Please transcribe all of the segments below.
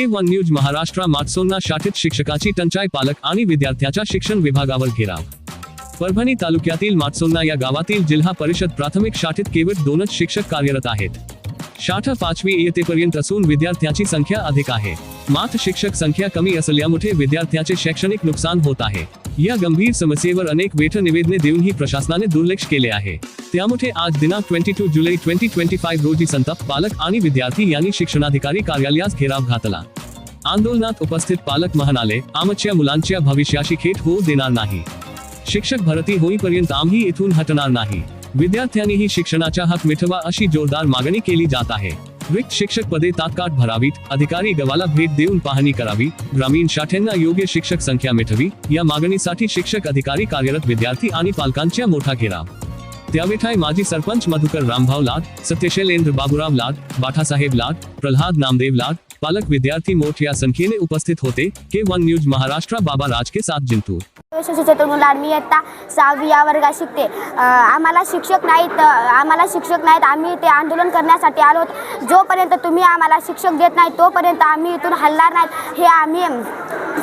के one news Maharashtra माटसोलना शाखेत शिक्षकाची टंचाई पालक आणि विद्यार्थ्याच्या शिक्षण विभागावर घेराव. परभणी तालुक्यातील माटसोलना या गावातील जिल्हा परिषद प्राथमिक शाखेत केवळ दोनच शिक्षक कार्यरत आहेत. शाठा पाचवी इयतेपर्यंत असून विद्यार्थ्याची संख्या अधिक आहे. मात्र शिक्षक संख्या कमी असल्यामुळे विद्यार्थ्याचे शैक्षणिक नुकसान होत आहे. या गंभीर समस्येवर अनेक वेठ निवेदने देऊनही प्रशासनाने दुर्लक्ष केले आहे. त्यामुळे आज दिनांक ट्वेंटी टू जुलै ट्वेंटी ट्वेंटी फाईव्ह रोजी संताप पालक आणि विद्यार्थी यांनी शिक्षणाधिकारी कार्यालयास घेराव घातला. आंदोलनात उपस्थित पालक म्हणाले आमच्या मुलांच्या भविष्याशी खेट होऊ देणार नाही. शिक्षक भरती होईपर्यंत आम्ही इथून हटणार नाही. विद्यार्थ्यांनीही शिक्षणाचा हक मिठवा अशी जोरदार मागणी केली जात आहे. रिक्त शिक्षक पदे तात्काळ भरावीत. अधिकारी गावाला भेट देऊन पाहणी करावी. ग्रामीण शाठ्यांना योग्य शिक्षक संख्या मिठवी. या मागणीसाठी शिक्षक अधिकारी कार्यरत विद्यार्थी आणि पालकांच्या मोठा घेराव त्यावेठाय माजी सरपंच मधुकर रामभाव लाड सत्यशैलेंद्र बाबुराव लाड बाठासाहेब लाड प्रल्हाद नामदेव लाड पालक विद्यार्थी मोठ्या संख्येने उपस्थित होते. के वन न्यूज महाराष्ट्र बाबा राज के साथ जिंतूर. यशस्वी चतुर्मुख मी इयत्ता सहावी या वर्गात शिकते. आम्हाला शिक्षक नाहीत आम्हाला शिक्षक नाहीत. आम्ही ते आंदोलन करण्यासाठी आलो. जोपर्यंत तुम्ही आम्हाला शिक्षक देत नाही तोपर्यंत आम्ही इथून हलणार नाहीत हे आम्ही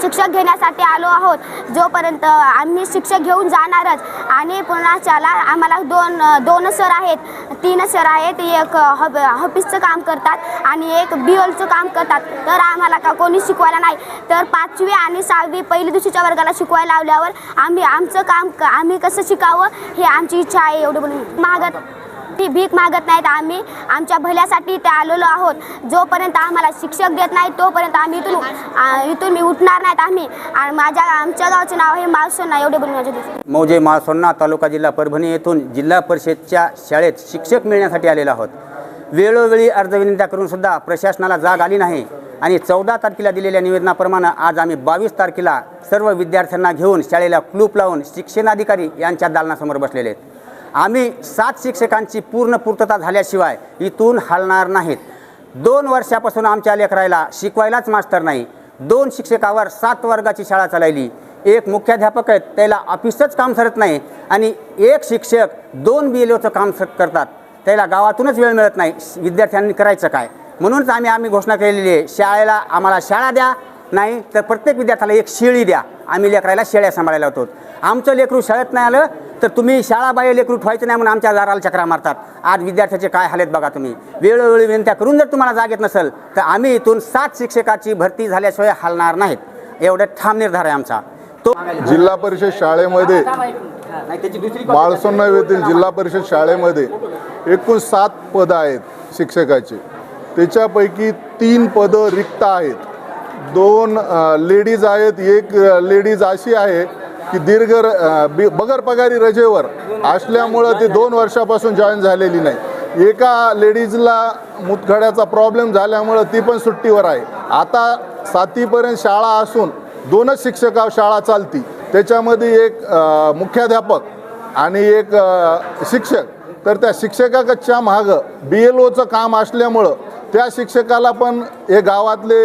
शिक्षक घेण्यासाठी आलो आहोत. जोपर्यंत आम्ही शिक्षक घेऊन जाणारच आणि पुन्हा चला आम्हाला दोन दोन सर आहेत. तीन सर आहेत एक हब ऑफिसचं काम करतात आणि एक बी एलचं काम करतात. तर आम्हाला का कोणी शिकवायला नाही? तर पाचवी आणि सहावी पहिली दुसरीच्या वर्गाला शिकवायला लावल्यावर आम्ही आमचं काम क- आम्ही कसं शिकावं हे आमची इच्छा आहे एवढं बोलून. मागत ती भीक मागत नाहीत. आम्ही आमच्या भल्यासाठी इथे आलेलो आहोत. जोपर्यंत आम्हाला शिक्षक देत नाही तोपर्यंत आम्ही इथून इथून मी उठणार नाहीत आम्ही. आणि माझ्या आमच्या गावचे नाव हे माळसोन्ना एवढे बोलून माझ्या मौजे माळसोन्ना तालुका जिल्हा परभणी येथून जिल्हा परिषदच्या शाळेत शिक्षक मिळण्यासाठी आलेलो आहोत. वेळोवेळी अर्ज विनंत्या करूनसुद्धा प्रशासनाला जाग आली नाही आणि चौदा तारखेला दिलेल्या निवेदनाप्रमाणे आज आम्ही बावीस तारखेला सर्व विद्यार्थ्यांना घेऊन शाळेला क्लूप लावून शिक्षणाधिकारी यांच्या दालनासमोर बसलेले आहेत. आम्ही सात शिक्षकांची पूर्ण पूर्तता झाल्याशिवाय इथून हलणार नाहीत. दोन वर्षापासून आमच्या लेकरायला शिकवायलाच मास्तर नाही. दोन शिक्षकावर सात वर्गाची शाळा चालवली. एक मुख्याध्यापक आहेत त्याला ऑफिसच काम सरत नाही आणि एक शिक्षक दोन बी एल ओचं काम करतात. त्याला गावातूनच वेळ मिळत नाही. विद्यार्थ्यांनी करायचं काय? म्हणूनच आम्ही आम्ही घोषणा केलेली आहे शाळेला आम्हाला शाळा द्या नाही तर प्रत्येक विद्यार्थ्याला एक शेळी द्या. आम्ही लेकरायला शेळ्या सांभाळायला होतो. आमचं लेकरू शाळेत नाही आलं तर तुम्ही शाळा बाह्य लेकरू ठेवायचं नाही म्हणून आमच्या दाराला चक्रा मारतात. आज विद्यार्थ्याचे काय हालेत बघा तुम्ही. वेळोवेळी विनंत्या करून जर तुम्हाला जाग येत नसेल तर आम्ही इथून सात शिक्षकाची भरती झाल्याशिवाय हलणार नाहीत. एवढं ठाम निर्धार आहे आमचा. तो जिल्हा परिषद शाळेमध्ये बाळसोन्ना येथील जिल्हा परिषद शाळेमध्ये एकूण सात पदं आहेत शिक्षकाची. त्याच्यापैकी तीन पदं रिक्त आहेत. दोन लेडीज आहेत. एक लेडीज अशी आहे की दीर्घ र- बी- बगर पगारी रजेवर असल्यामुळं ती दोन वर्षापासून जॉईन झालेली नाही. एका लेडीजला मुतखड्याचा प्रॉब्लेम झाल्यामुळं ती पण सुट्टीवर आहे. आता सातवीपर्यंत शाळा असून दोनच शिक्षक शाळा चालती. त्याच्यामध्ये एक मुख्याध्यापक आणि एक शिक्षक. तर त्या शिक्षकाच्या मागं बी एल ओचं काम असल्यामुळं त्या शिक्षकाला पण हे गावातले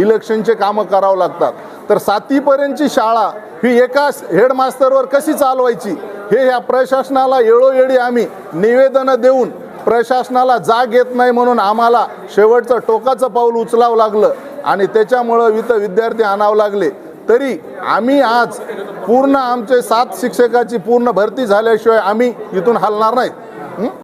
इलेक्शनचे कामं करावं लागतात. तर सातवीपर्यंतची शाळा ही एका हेडमास्तरवर कशी चालवायची हे ह्या प्रशासनाला येळोवेळी आम्ही निवेदनं देऊन प्रशासनाला जाग येत नाही म्हणून आम्हाला शेवटचं टोकाचं पाऊल उचलावं लागलं आणि त्याच्यामुळं इथं विद्यार्थी आणावं लागले. तरी आम्ही आज पूर्ण आमचे सात शिक्षकाची पूर्ण भरती झाल्याशिवाय आम्ही इथून हलणार नाहीत